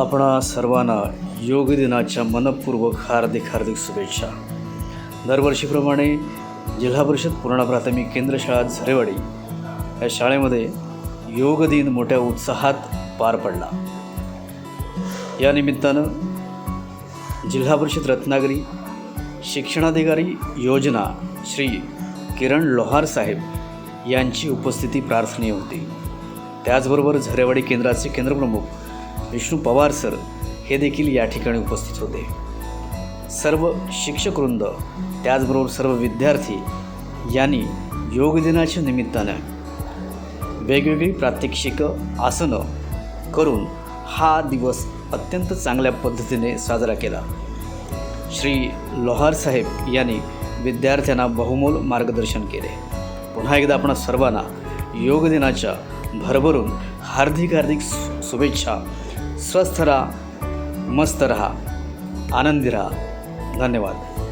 आपणा सर्वांना योग दिनाच्या मनपूर्वक हार्दिक हार्दिक शुभेच्छा. दरवर्षीप्रमाणे जिल्हा परिषद पूर्णा प्राथमिक केंद्र शाळा झरेवाडी या शाळेमध्ये योग दिन मोठ्या उत्साहात पार पडला. या निमित्तानं जिल्हा परिषद रत्नागिरी शिक्षणाधिकारी योजना श्री किरण लोहार साहेब यांची उपस्थिती प्रार्थनीय होती. त्याचबरोबर झरेवाडी केंद्राचे केंद्रप्रमुख विष्णू पवार सर हे देखील या ठिकाणी उपस्थित होते. सर्व शिक्षकवृंद त्याचबरोबर सर्व विद्यार्थी यांनी योग दिनाच्या निमित्तानं वेगवेगळी प्रात्यक्षिकं आसनं करून हा दिवस अत्यंत चांगल्या पद्धतीने साजरा केला. श्री लोहार साहेब यांनी विद्यार्थ्यांना बहुमोल मार्गदर्शन केले. पुन्हा एकदा आपण सर्वांना योग दिनाच्या भरभरून हार्दिक हार्दिक शुभेच्छा स्वस्थ राहा मस्त राहा. आनंदी राहा. धन्यवाद.